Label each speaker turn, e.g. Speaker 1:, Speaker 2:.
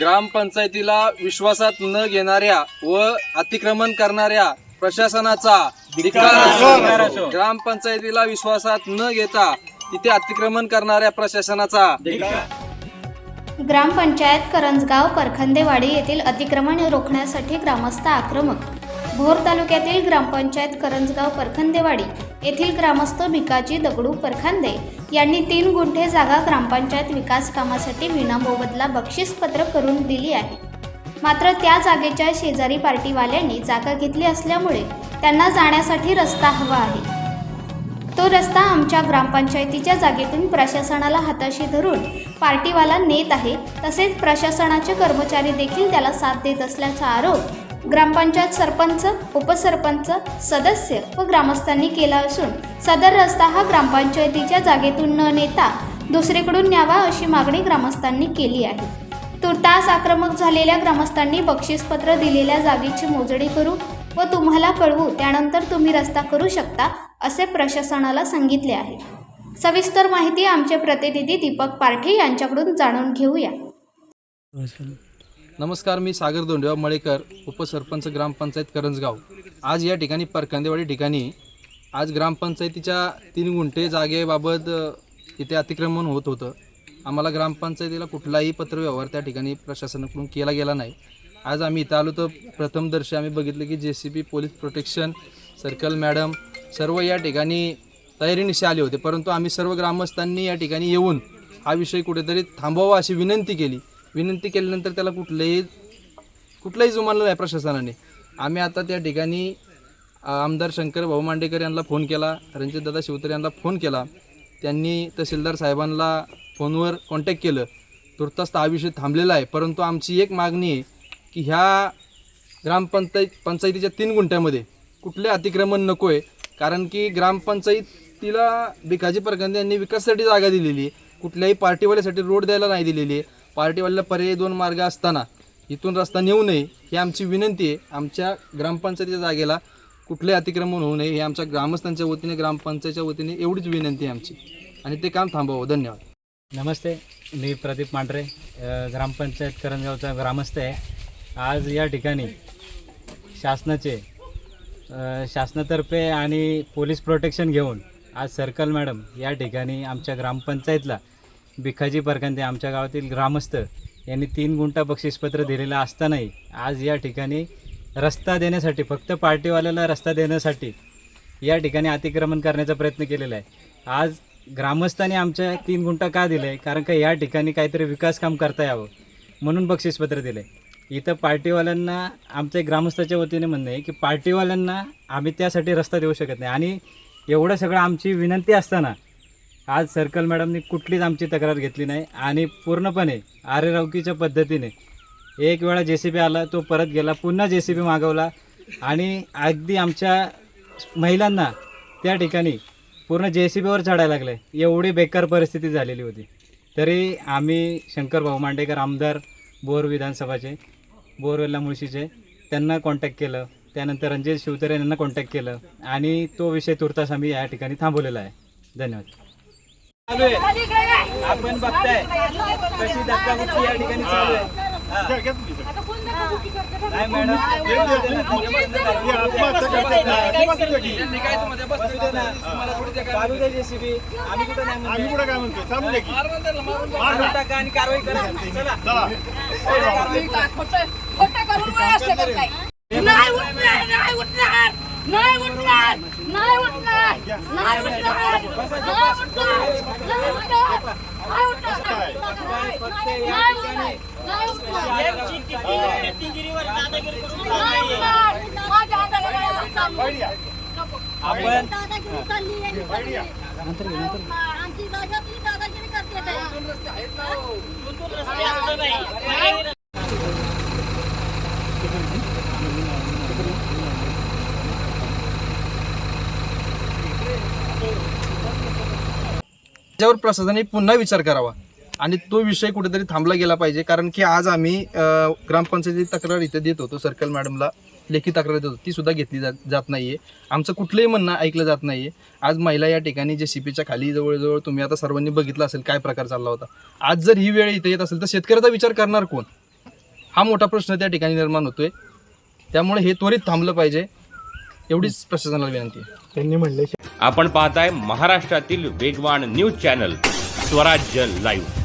Speaker 1: ग्रामपंचायतीला विश्वासात न घेणाऱ्या व अतिक्रमण करणाऱ्या प्रशासनाचा. ग्रामपंचायतीला विश्वासात न घेता तिथे अतिक्रमण करणाऱ्या प्रशासनाचा
Speaker 2: ग्रामपंचायत करंजगाव करखंदेवाडी येथील अतिक्रमण रोखण्यासाठी ग्रामस्थ आक्रमक भोर तालुक्यातील ग्रामपंचायत करंजगाव परखंदेवाडी येथील ग्रामस्थ भिकाजी दगडू परखांदे यांनी तीन गुंठे जागा ग्रामपंचायत विकास कामासाठी विनामोबदला बक्षीसपत्र करून दिली आहे. मात्र त्या जागेच्या शेजारी पार्टीवाल्यांनी जागा घेतली असल्यामुळे त्यांना जाण्यासाठी रस्ता हवा आहे. तो रस्ता आमच्या ग्रामपंचायतीच्या जागेतून प्रशासनाला हाताशी धरून पार्टीवाला नेत आहे तसेच प्रशासनाचे कर्मचारी देखील त्याला साथ देत असल्याचा आरोप ग्रामपंचायत सरपंच उपसरपंच सदस्य व ग्रामस्थांनी केला असून सदर रस्ता हा ग्रामपंचायतीच्या जागेतून न नेता दुसरीकडून न्यावा अशी मागणी ग्रामस्थांनी केली आहे. तुर्तास आक्रमक झालेल्या ग्रामस्थांनी बक्षीसपत्र दिलेल्या जागेची मोजणी करू व तुम्हाला कळवू त्यानंतर तुम्ही रस्ता करू शकता असे प्रशासनाला सांगितले आहे. सविस्तर माहिती आमचे प्रतिनिधी दीपक पारठे यांच्याकडून जाणून घेऊया.
Speaker 1: नमस्कार मी सागर दोंडेवा मळेकर उपसरपंच ग्रामपंचायत करंजगाव. आज या ठिकाणी परकांदेवाडी ठिकाणी आज ग्रामपंचायतीच्या तीन गुंठे जागेबाबत इथे अतिक्रमण होत होतं. आम्हाला ग्रामपंचायतीला कुठलाही पत्रव्यवहार त्या ठिकाणी प्रशासनाकडून केला गेला नाही. आज आम्ही इथं आलो तर प्रथमदर्शी आम्ही बघितलं की J C B police protection circle madam सर्व या ठिकाणी तयारीनिशी आले होते. परंतु आम्ही सर्व ग्रामस्थांनी या ठिकाणी येऊन हा विषय कुठेतरी थांबवावा अशी विनंती केली. विनंती केल्यानंतर त्याला कुठलंही कुठलाही जुमानलं नाही प्रशासनाने. आम्ही आता त्या ठिकाणी आमदार शंकर भाऊ मांडेकर यांना फोन केला रणजितदादा शिवतर यांना फोन केला. त्यांनी तहसीलदार साहेबांना फोनवर कॉन्टॅक्ट केलं. तुर्तास हा विषय थांबलेला आहे. परंतु आमची एक मागणी आहे की ह्या ग्रामपंचायत पंचायतीच्या तीन गुंठ्यामध्ये कुठले अतिक्रमण नको आहे कारण की ग्रामपंचायतीला भिकाजी परगंदे यांनी विकासासाठी जागा दिलेली आहे. कुठल्याही पार्टीवाल्यासाठी रोड द्यायला नाही दिलेली आहे. पार्टीवाल्याला पर्यायी दोन मार्ग असताना इथून रस्ता नेऊ नये ही आमची विनंती आहे. आमच्या ग्रामपंचायतीच्या जागेला कुठले अतिक्रमण होऊ नये हे आमच्या ग्रामस्थांच्या वतीने ग्रामपंचायतच्या वतीने एवढीच विनंती आहे आमची. आणि ते काम थांबवावं. धन्यवाद.
Speaker 3: नमस्ते मी प्रदीप मांढरे ग्रामपंचायत करंजगावचा ग्रामस्थ आहे. आज या ठिकाणी शासनाचे शासनातर्फे आणि पोलीस प्रोटेक्शन घेऊन आज सर्कल मॅडम या ठिकाणी आमच्या ग्रामपंचायतला भिकाजी परकंदे आमच्या गावातील ग्रामस्थ यांनी तीन गुंठा बक्षीसपत्र दिलेलं असतानाही आज या ठिकाणी रस्ता देण्यासाठी फक्त पार्टीवाल्याला रस्ता देण्यासाठी या ठिकाणी अतिक्रमण करण्याचा प्रयत्न केलेला आहे. आज ग्रामस्थांनी आमच्या तीन गुंठा का दिले? कारण का या ठिकाणी काहीतरी विकास काम करता यावं म्हणून बक्षीसपत्र दिले. इथं पार्टीवाल्यांना आमच्या ग्रामस्थाच्या वतीने म्हणणं आहे की पार्टीवाल्यांना आम्ही त्यासाठी रस्ता देऊ शकत नाही. आणि एवढं सगळं आमची विनंती असताना आज सर्कल मॅडमनी कुठलीच आमची तक्रार घेतली नाही आणि पूर्णपणे आरेरावकीच्या पद्धतीने एक वेळा जे सी बी आला तो परत गेला पुन्हा जे सी बी मागवला आणि अगदी आमच्या महिलांना त्या ठिकाणी पूर्ण जे सी बीवर चढायला लागलं. एवढी बेकार परिस्थिती झालेली होती. तरी आम्ही शंकर भाऊ मांडेकर आमदार बोर विधानसभाचे बोरवेल्ला मुळशीचे त्यांना कॉन्टॅक्ट केलं. त्यानंतर रणजित शिवतरे यांना कॉन्टॅक्ट केलं आणि तो विषय तुर्तास आम्ही या ठिकाणी थांबवलेला आहे. धन्यवाद. आपण बघताय. कशी धक्काबुक्की या ठिकाणी चालू आहे. हा. नाही मॅडम. चालू. आम्ही कुठं
Speaker 4: म्हणतो
Speaker 3: मारून टाका आणि कारवाई करा. चला.
Speaker 4: चला.
Speaker 5: खोटं करून मला असं करताय. नाही उठणार नाही उठणार. नाही उठणार नाही उठणार नाही उठणार नाही उठणार नाही उठणार
Speaker 3: आपण
Speaker 5: दादागिरी चालली आमची दादागिरी करते
Speaker 1: त्याच्यावर प्रशासनाने पुन्हा विचार करावा. आणि तो विषय कुठेतरी थांबला गेला पाहिजे. कारण की आज आम्ही ग्रामपंचायती ग्रामपंचायतीची तक्रार इथे देत होतो. सर्कल मॅडमला लेखी तक्रार देत होतो. ती सुद्धा घेतली जात जात नाहीये. आमचं कुठलंही म्हणणं ऐकलं जात नाहीये. आज महिला या ठिकाणी जे सीपीच्या खाली जवळजवळ तुम्ही आता सर्वांनी बघितलं असेल काय प्रकार चालला होता. आज जर ही वेळ इथे येत असेल तर शेतकऱ्याचा विचार करणार कोण? हा मोठा प्रश्न त्या ठिकाणी निर्माण होतोय. त्यामुळे हे त्वरित थांबलं पाहिजे. एवढीच प्रशासनाला विनंती आहे.
Speaker 4: आपण पाहताय महाराष्ट्रातील वेगवान न्यूज चॅनल स्वराज्य लाईव्ह.